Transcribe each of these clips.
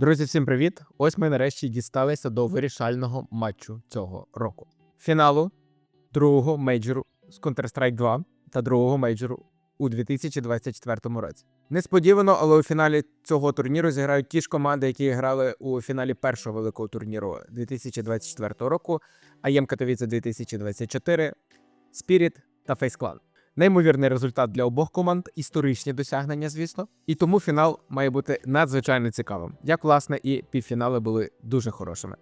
Друзі, всім привіт! Ось ми нарешті дісталися до вирішального матчу цього року. Фіналу другого мейджору з Counter-Strike 2 та другого мейджору у 2024 році. Несподівано, але у фіналі цього турніру зіграють ті ж команди, які грали у фіналі першого великого турніру 2024 року: АЄМ Катовіце 2024, Spirit та Face Clan. Неймовірний результат для обох команд, історичні досягнення, звісно. І тому фінал має бути надзвичайно цікавим. Як власне і півфінали були дуже хорошими.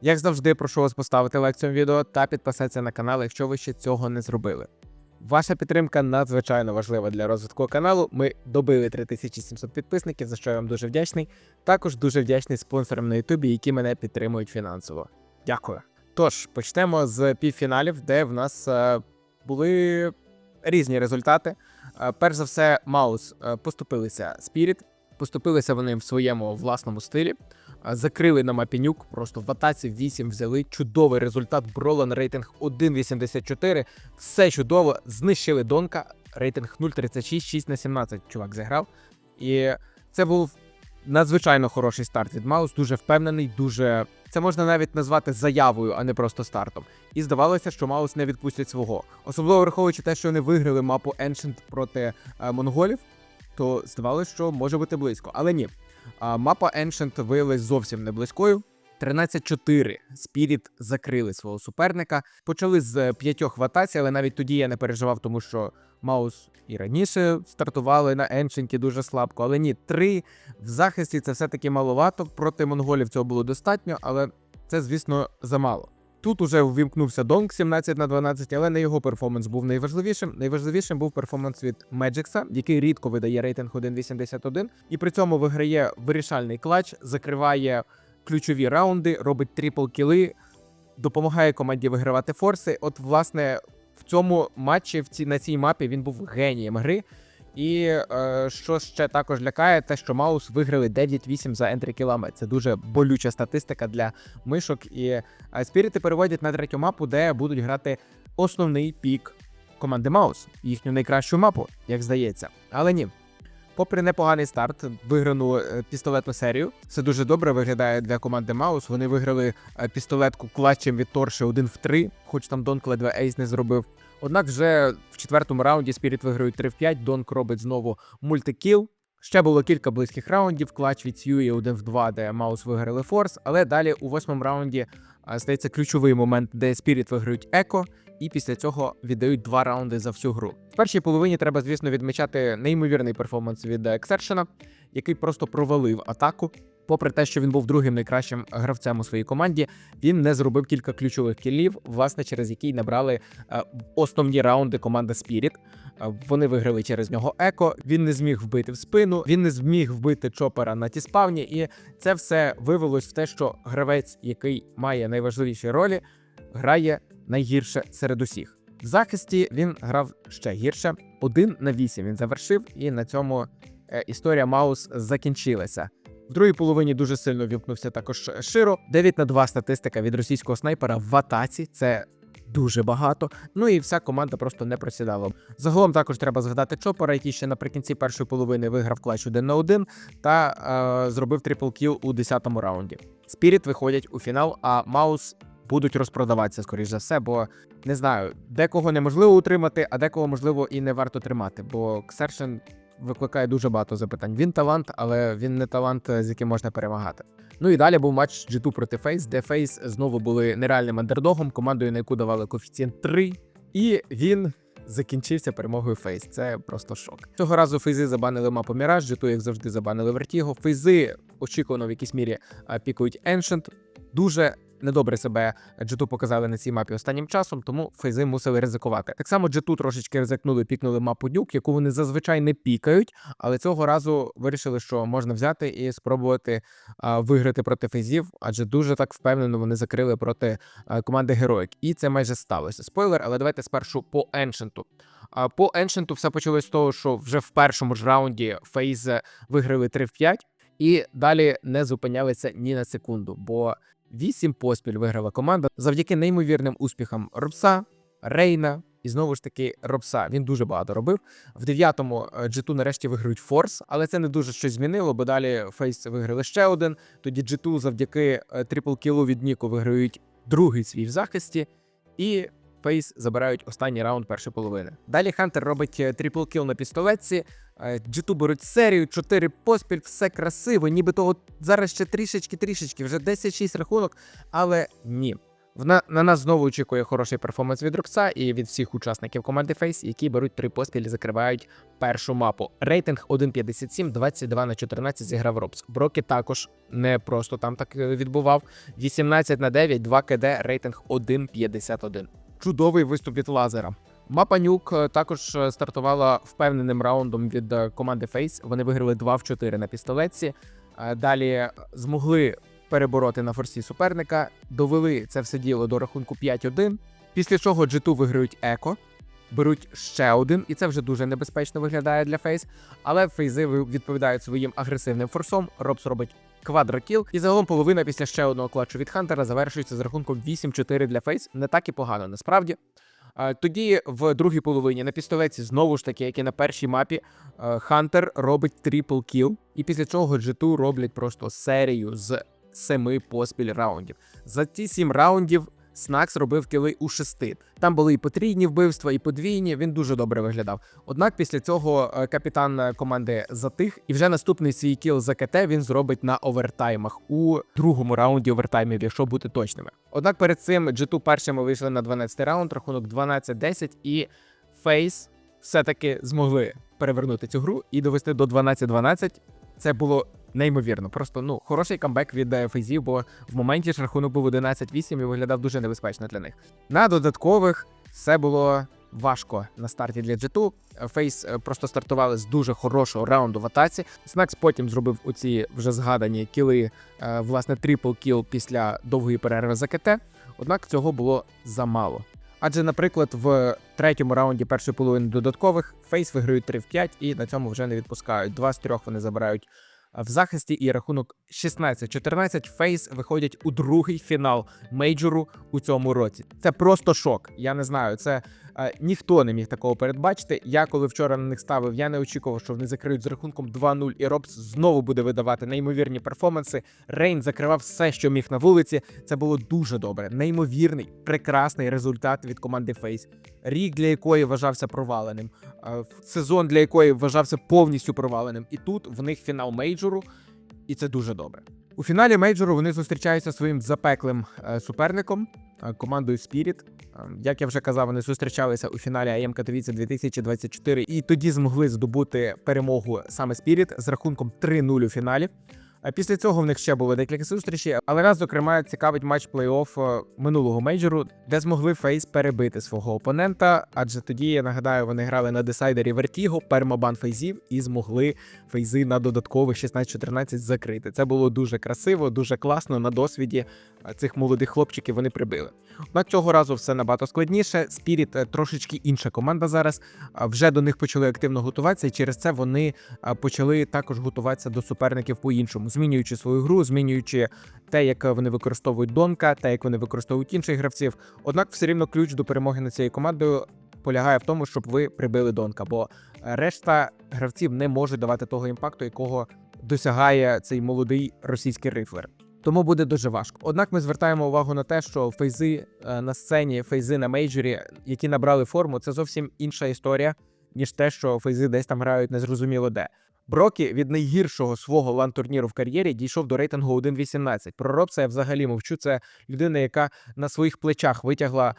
Як завжди, прошу вас поставити лайк цьому відео та підписатися на канал, якщо ви ще цього не зробили. Ваша підтримка надзвичайно важлива для розвитку каналу. Ми добили 3700 підписників, за що я вам дуже вдячний. Також дуже вдячний спонсорам на Ютубі, які мене підтримують фінансово. Дякую. Тож почнемо з півфіналів, де в нас е, були різні результати. Е, Перш за все, Маус е, поступилися Spirit, поступилися вони в своєму власному стилі. Е, Закрили на мапі нюк, просто в атаці 8 взяли. Чудовий результат. Бролан рейтинг 1.84. Все чудово. Знищили Донка. Рейтинг 0.36, 6 на 17. Чувак зіграв. І це був надзвичайно хороший старт від Маус. Дуже впевнений, дуже. Це можна навіть назвати заявою, а не просто стартом. І здавалося, що Маус не відпустять свого. Особливо враховуючи те, що вони виграли мапу Ancient проти е, монголів, то здавалося, що може бути близько. Але ні. А, мапа Ancient виявилась зовсім не близькою. 13-4 Spirit закрили свого суперника. Почали з е, п'ятьох атаці, але навіть тоді я не переживав, тому що Маус і раніше стартували на Ancient дуже слабко. Але ні, три в захисті це все-таки маловато. Проти монголів цього було достатньо, але це, звісно, замало. Тут уже ввімкнувся Донг 17 на 12, але не його перформанс був найважливішим. Найважливішим був перформанс від Меджикса, який рідко видає рейтинг 1.81, і при цьому виграє вирішальний клач, закриває ключові раунди, робить трипл кіли, допомагає команді вигравати форси. От, власне, цьому матчі, в ці, на цій мапі, він був генієм гри. І е, що ще також лякає, те, що Маус виграли 9-8 за ентрі кілами. Це дуже болюча статистика для мишок. І е, спіріти переводять на третю мапу, де будуть грати основний пік команди Маус, їхню найкращу мапу, як здається. Але ні. Попри непоганий старт, виграну е, пістолетну серію. Це дуже добре виглядає для команди Маус. Вони виграли е, пістолетку клатчем від Торши 1 в 3, хоч там Донк ледве ейс не зробив. Однак вже в четвертому раунді Спіріт виграють 3 в 5, Донк робить знову мультикіл. Ще було кілька близьких раундів. Клач від Сьюї 1 в 2, де Маус виграли Форс. Але далі у восьмому раунді стається ключовий момент, де Спіріт виграють Еко, і після цього віддають два раунди за всю гру. В першій половині треба, звісно, відмічати неймовірний перформанс від Ексершена, який просто провалив атаку. Попри те, що він був другим найкращим гравцем у своїй команді, він не зробив кілька ключових кілів, власне, через які набрали е, основні раунди команди Spirit. Е, Вони виграли через нього еко. Він не зміг вбити в спину, він не зміг вбити чопера на тіспавні, і це все вивелось в те, що гравець, який має найважливіші ролі, грає найгірше серед усіх. В захисті він грав ще гірше. Один на вісім він завершив, і на цьому е, історія Маус закінчилася. В другій половині дуже сильно вімкнувся також Широ. 9 на 2 статистика від російського снайпера в атаці. Це дуже багато. Ну і вся команда просто не просідала. Загалом також треба згадати Чопора, який ще наприкінці першої половини виграв клач 1 на 1 та е, зробив трипл кіл у 10-му раунді. Спіріт виходять у фінал, а Маус будуть розпродаватися, скоріш за все, бо не знаю, декого неможливо утримати, а декого можливо і не варто тримати, бо Ксершен викликає дуже багато запитань. Він талант, але він не талант, з яким можна перемагати. Ну і далі був матч G2 проти Фейс, де Фейс знову були нереальним андердогом, командою, на яку давали коефіцієнт 3. І він закінчився перемогою Фейс. Це просто шок. Цього разу Фейзи забанили мапу Міраж, G2, як завжди, забанили Вертіго. Фейзи очікувано в якійсь мірі пікують Ancient. Дуже недобре себе G2 показали на цій мапі останнім часом, тому фейзи мусили ризикувати. Так само G2 трошечки ризикнули, пікнули мапу Дюк, яку вони зазвичай не пікають, але цього разу вирішили, що можна взяти і спробувати а, виграти проти фейзів, адже дуже так впевнено вони закрили проти а, команди Героїк. І це майже сталося. Спойлер, але давайте спершу по Еншенту. А по Еншенту все почалось з того, що вже в першому ж раунді Фейз виграли 3 в 5. І далі не зупинялися ні на секунду, бо вісім поспіль виграла команда завдяки неймовірним успіхам Робса, Рейна, І знову ж таки, Робса він дуже багато робив. В дев'ятому е, G2 нарешті виграють Форс, але це не дуже щось змінило, бо далі Фейс виграли ще один. Тоді G2 завдяки е, трипл кілу від Ніку виграють другий свій в захисті. І Фейс забирають останній раунд першої половини. Далі Хантер робить е, трипл кіл на пістолетці. е, G2 беруть серію, 4 поспіль, все красиво, ніби того зараз ще трішечки-трішечки, вже 10-6 рахунок, але ні. На, на нас знову очікує хороший перформанс від Рокса і від всіх учасників команди Face, які беруть три поспіль і закривають першу мапу. Рейтинг 1.57, 22 на 14 зіграв Робс. Брокі також не просто там так е, відбував. 18 на 9, 2 КД, рейтинг 1.51. Чудовий виступ від лазера. Мапа Нюк е, також е, стартувала впевненим раундом від е, команди Face. Вони виграли 2 в 4 на пістолетці. Далі змогли перебороти на форсі суперника, довели це все діло до рахунку 5-1. Після чого G2 виграють Еко, беруть ще один, і це вже дуже небезпечно виглядає для Фейс. Але фейзи відповідають своїм агресивним форсом. Робс робить квадрокіл, і загалом половина після ще одного клатчу від Хантера завершується з рахунком 8-4 для Фейс. Не так і погано насправді. Тоді в другій половині на пістолеці знову ж таки, як і на першій мапі, е, Хантер робить трипл кіл, і після чого G2 роблять просто серію з семи поспіль раундів. За ці сім раундів Снакс робив кіли у шести. Там були і потрійні вбивства, і подвійні. Він дуже добре виглядав. Однак після цього е, капітан е, команди затих, і вже наступний свій кіл за КТ він зробить на овертаймах у другому раунді овертаймів, якщо бути точними. Однак перед цим G2 першими вийшли на 12-й раунд, рахунок 12-10, і Фейс все-таки змогли перевернути цю гру і довести до 12-12. Це було неймовірно. Просто ну хороший камбек від е, фейзів, бо в моменті ж рахунок був 11-8 і виглядав дуже небезпечно для них. На додаткових все було важко на старті для G2. Фейс е, просто стартували з дуже хорошого раунду в атаці. Снакс потім зробив оці вже згадані кіли, е, власне, трипл кіл після довгої перерви за КТ. Однак цього було замало. Адже, наприклад, в третьому раунді першої половини додаткових Фейс виграють 3 в 5 і на цьому вже не відпускають. Два з трьох вони забирають в захисті, і рахунок 16-14 Фейс виходять у другий фінал мейджору у цьому році. Це просто шок. Я не знаю. Це е, ніхто не міг такого передбачити. Я коли вчора на них ставив, я не очікував, що вони закриють з рахунком 2-0, і Робс знову буде видавати неймовірні перформанси. Рейн закривав все, що міг на вулиці. Це було дуже добре. Неймовірний, прекрасний результат від команди Фейс. Рік для якої вважався проваленим, е, сезон для якої вважався повністю проваленим. І тут в них фінал мейджору, і це дуже добре. У фіналі мейджору вони зустрічаються своїм запеклим е, суперником е, командою Spirit. Е, Як я вже казав, вони зустрічалися у фіналі АМ Катовіці 2024 і тоді змогли здобути перемогу саме Spirit з рахунком 3-0 у фіналі. Після цього в них ще було декілька зустрічей, але нас, зокрема, цікавить матч плей-офф е, минулого мейджору, де змогли Фейс перебити свого опонента. Адже тоді я нагадаю, вони грали на десайдері Вертіго, пермабан фейзів і змогли фейзи на додаткових 16-14 закрити. Це було дуже красиво, дуже класно. На досвіді е, цих молодих хлопчиків вони прибили. Однак цього разу все набагато складніше. Спіріт е, трошечки інша команда зараз. Вже до них почали активно готуватися, і через це вони почали також готуватися до суперників по-іншому, змінюючи свою гру, змінюючи те, як вони використовують Донка, те, як вони використовують інших гравців. Однак, все рівно ключ до перемоги над цією командою полягає в тому, щоб ви прибили Донка, бо решта гравців не можуть давати того імпакту, якого досягає цей молодий російський рифлер. Тому буде дуже важко. Однак ми звертаємо увагу на те, що фейзи е, на сцені, фейзи на мейджорі, які набрали форму, це зовсім інша історія, ніж те, що фейзи десь там грають незрозуміло де. Брокі від найгіршого свого лан-турніру в кар'єрі дійшов до рейтингу 1.18. Про Робса я взагалі мовчу. Це людина, яка на своїх плечах витягла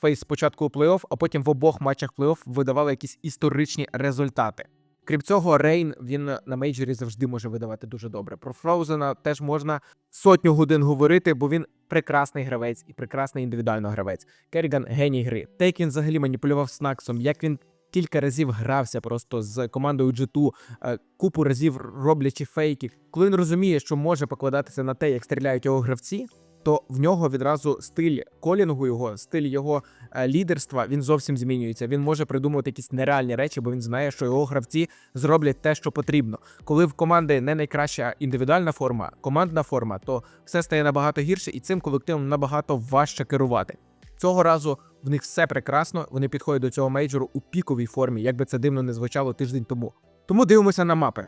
фейс спочатку у плей-офф, а потім в обох матчах плей-офф видавала якісь історичні результати. Крім цього, Рейн він на мейджорі завжди може видавати дуже добре. Про Фроузена теж можна сотню годин говорити, бо він прекрасний гравець і прекрасний індивідуально гравець. Керріган геній гри. Те, як взагалі маніпулював Снаксом, як він кілька разів грався просто з командою G2, е, купу разів роблячи фейки. Коли він розуміє, що може покладатися на те, як стріляють його гравці, то в нього відразу стиль колінгу його, стиль його е, лідерства він зовсім змінюється. Він може придумувати якісь нереальні речі, бо він знає, що його гравці зроблять те, що потрібно. Коли в команди не найкраща індивідуальна форма, командна форма, то все стає набагато гірше, і цим колективом набагато важче керувати. Цього разу в них все прекрасно. Вони підходять до цього мейджору у піковій формі, як би це дивно не звучало тиждень тому. Тому дивимося на мапи.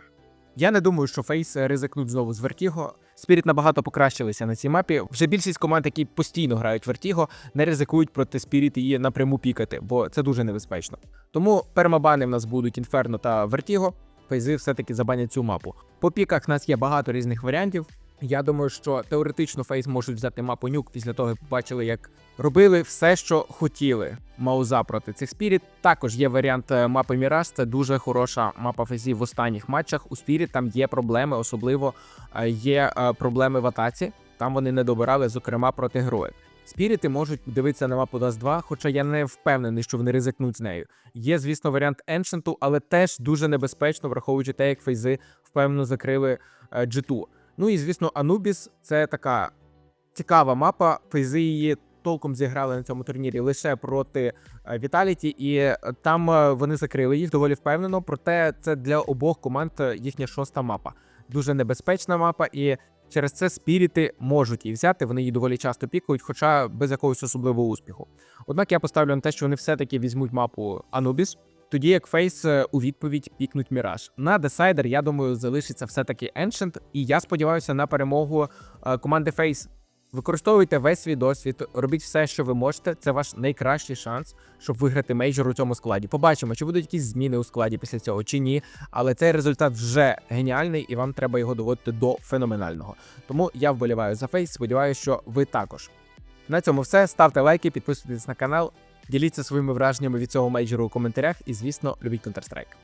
Я не думаю, що Фейс ризикнуть знову з Вертіго. Спіріт набагато покращилися на цій мапі. Вже більшість команд, які постійно грають Вертіго, не ризикують проти Спіріт її напряму пікати, бо це дуже небезпечно. Тому пермабани в нас будуть Інферно та Вертіго. Фейзи все-таки забанять цю мапу. По піках в нас є багато різних варіантів. Я думаю, що теоретично Фейс можуть взяти мапу нюк після того, як побачили, як робили все, що хотіли. Мауза проти цих спіріт. Також є варіант е, мапи Міраж. Це дуже хороша мапа фейзів в останніх матчах. У спіріт там є проблеми, особливо е, є е, проблеми в атаці. Там вони не добирали, зокрема проти героїв. Спіріти можуть дивитися на мапу Dust 2, хоча я не впевнений, що вони ризикнуть з нею. Є, звісно, варіант Ancient, але теж дуже небезпечно, враховуючи те, як фейзи впевнено закрили е, G2. Ну і звісно, Anubis це така цікава мапа. Фейзи її толком зіграли на цьому турнірі лише проти е, Віталіті, і е, там е, вони закрили їх доволі впевнено. Проте це для обох команд їхня шоста мапа. Дуже небезпечна мапа, і через це спіріти можуть її взяти. Вони її доволі часто пікають, хоча без якогось особливого успіху. Однак я поставлю на те, що вони все-таки візьмуть мапу Anubis, тоді як Фейс у відповідь пікнуть Міраж. На десайдер, я думаю, залишиться все-таки Ancient, і я сподіваюся на перемогу е, команди Фейс. Використовуйте весь свій досвід, робіть все, що ви можете. Це ваш найкращий шанс, щоб виграти мейджор у цьому складі. Побачимо, чи будуть якісь зміни у складі після цього, чи ні. Але цей результат вже геніальний, і вам треба його доводити до феноменального. Тому я вболіваю за фейс. Сподіваюся, що ви також. На цьому все. Ставте лайки, підписуйтесь на канал, діліться своїми враженнями від цього мейджору у коментарях і, звісно, любіть Counter-Strike.